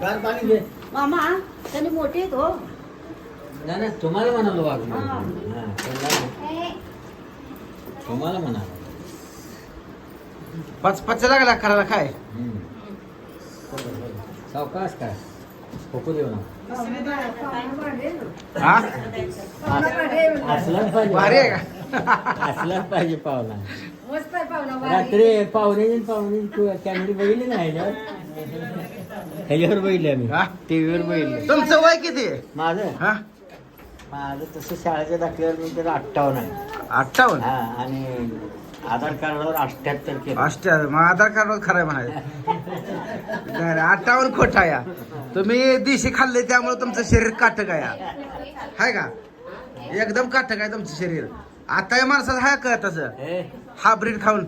गार पाणी घे. मामा त्यांनी मोठे आहेत हो. नाही नाही, तुम्हाला म्हणालो वाघ हा. हा, नाही. तुम्हाला म्हणालो. पाच पाच लागला करायला काय? हम्म. सावकाश काय? खोकू देऊ नका. हा? असलाच पाहिजे. भारी आहे का? असलाच पाहिजे पाहुणा मस्त आहे पाहुणा भारी. रात्री पाहुणे पाहुणे कॅमेरे बघितले ना ह्याच्यावर? ह्याच्यावर बघितले आम्ही. हा? टीव्हीवर बघितले. तुमचं वय किती? आहे माझं? हा? माझं तसं शाळेच्या दाखल्यावर मी त्याला अठ्ठावन्न आहे. अठ्ठावन्न? हा आणि आधार कार्डावर अठ्ठ्याहत्तर केलं. अष्ट्या मग आधार कार्ड खरं आहे म्हणायचं. नाही नाही, अठ्ठावन्न खोट आहे या. तुम्ही दिशी खाल्ले त्यामुळे तुमचं शरीर काटक आहे या. हाय का? एकदम काटक आहे तुमचं शरीर. आता या माणसाचं हाय का तसं? हे, हा ब्रीड खाऊन.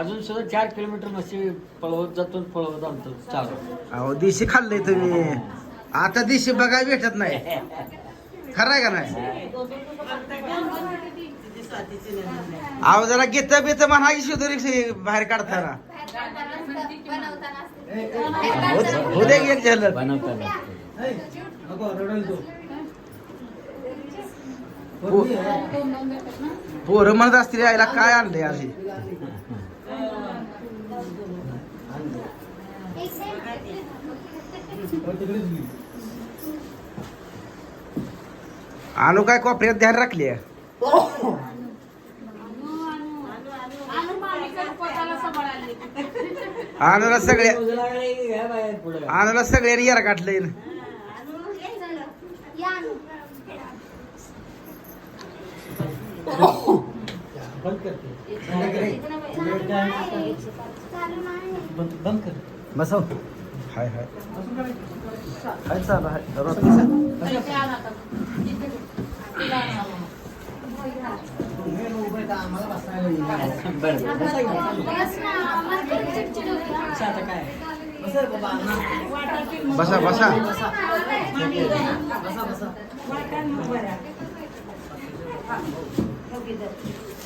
अजून सुद्धा चार किलोमीटर मशी पळवत जातो पळवत आणतो चालू. अहो दिशी खाल्ले तुम्ही. आता दिशी बघायला भेटत नाही. खरं आहे का नाही? अहो जरा घेत बित म्हणा की शिदोरी बाहेर काढताना. हो दे की एक झलक. बनवताना पोरं म्हणत असतील यायला काय आणलंय आधी आणू काय कोपऱ्यात ध्यान राखली आहे? आणूला सगळ्या आणूला सगळ्यांनी यार काढलंय बसव. हाय हाय. हाय चालू हाय. रोज बसा बसा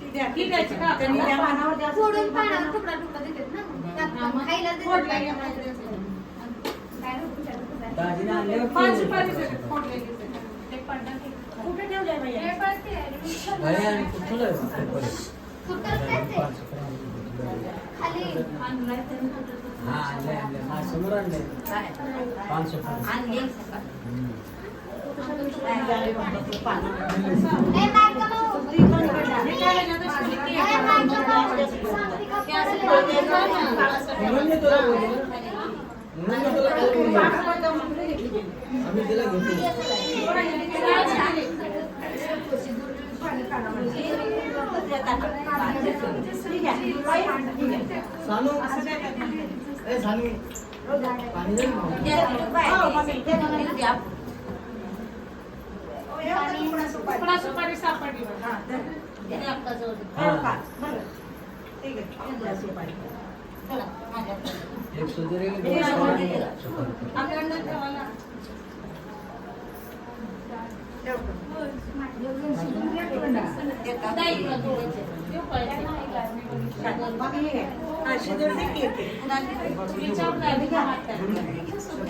ती द्या, ती द्यायची का? त्यांनी त्या पानावर द्या. फोडून पाण्यावर तुकडा तुकडा देतात ना. खायला? पाच घे. कुठे ठेवलंय बाई? हे पण ते आहे. कुठं असते? खाली आणलाय त्यांनी कुठं तर. ए, बायका भाऊ. हे काय आहे ना, ते किती ए, आहे? बायका भाऊ. सांगते का ते असं फोडलेलं? फोडलेलं ना, असं तुकडा सुपारी सापडली बघ. हा, धर. हे आपला जवळ. हो का? बरं. ठीक आहे. द्या सुपारी. आपल्याकडनं ठेवायला. ठेव का? नाही, इकडं जोडायचे. देऊ पळायचे. मग हे दे एक.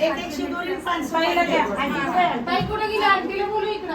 एक शिदोरी सुपारीला द्या. ताई कुठे गेली आंटीला बोलू इकडं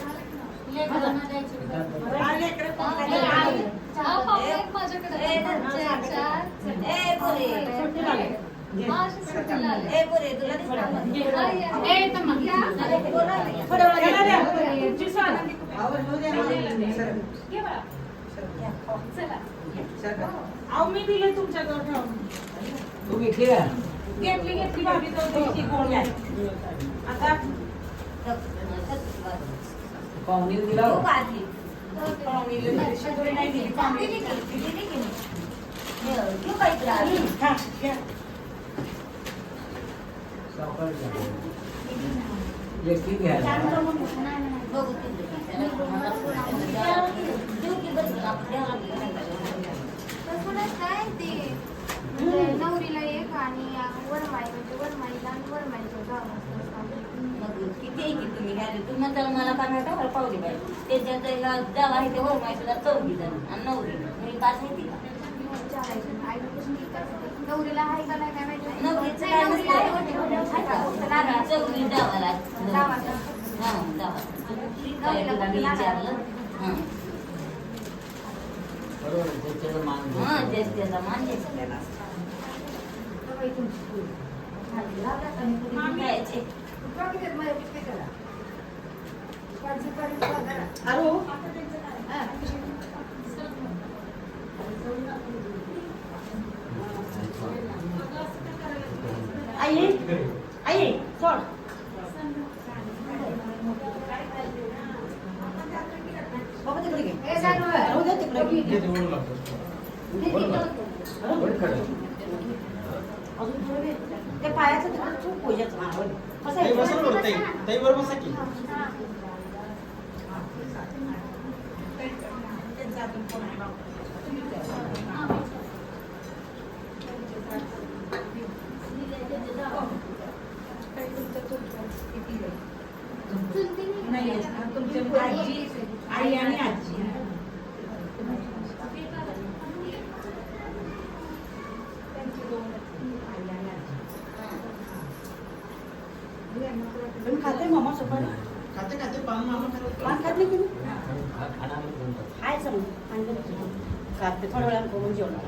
अहो मी तुमच्या लेकरांना द्यायचे. घेतली लेकरं हे कोण खाली? तुला. चिप्स आणा. घे बाळा. चला. अहो, मी दिले. तू घेतली का भाभी तो पाहुणे दिला हो. हा, घ्या. सावकाश घ्या. एकटी घ्या तसंच काय ते म्हणजे नवरीला एक आणि वरमाई म्हणजे वरमाईला आणि वरमाईचं गाव असतं किती घ्यायला तुम्ही म्हणता मला कर्नाटकाला पावली पाहिजे त्याच्यात त्याला जावा आहे ते वर माहितीला चौघी जण आणि नवरी मी पाच आहे तिला नवरीला आहे का नाही काय माहिती? नवरीचं काय आहे. वाटतं. चौघी. हा जावा काय तुला मी विचारलं. हा. बरोबर आहे, त्याच्यावर मान हा त्याचा मान द्यायचा त्याला अरे आई आई सोड. बाबा तिकडे घे. राहू दे तिकडे. अजून थोडं घे. त्या पायाचं तिकडे पूजाचं मागवलं. कसं आहे? त्यांचा अजून फोन आहे बाबा. चुलती नाही नाही. आहे. तुमची आजी आई आणि आजी त्यांची दोन आई आणि आजी. तुम्ही खाते मामा सुपारी पान खात नाही तुम्ही खा- खाणार दोन तास. हाय समज आणलं ना तुम्ही. खाते थोड्या वेळानं करून जेवणार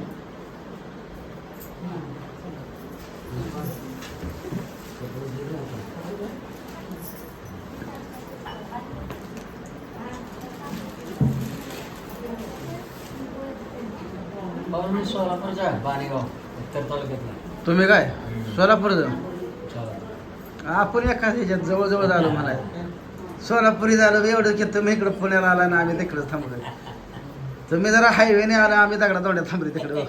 भाऊ मी सोलापूरचा आहे, बाणेगाव उत्तर तालुक्यातला तुम्ही काय सोलापूर चला. आपण एका ह्याच्यात जवळजवळ झालो म्हणाय सोलापुरी झालं एवढं की तुम्ही इकडं पुण्याला आला ना आम्ही तिकडं थांबलो तुम्ही जरा हायवेने आला आम्ही दगडा तोंड्यात थांबले तिकडं.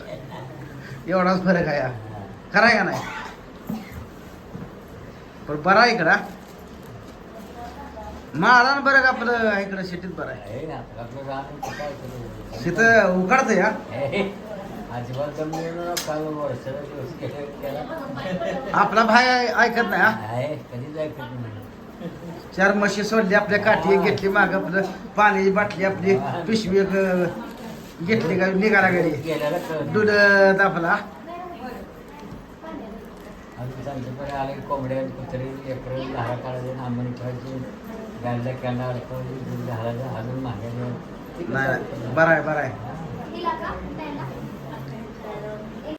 एवढाच फरक आहे. खरा आहे का नाही? पण बरा आहे इकडं. माळा बरं का आपलं इकडं सिटीत बरं आहे? दिवस गेले गेला आपला भाई ऐ- ऐकत नाही. चार म्हशी सोडली आपल्या काठी घेतली माग आपलं पाण्याची बाटली आपली पिशवी घेतली का निघाला घरी. दूध नाही, बरं आहे बरं आहे?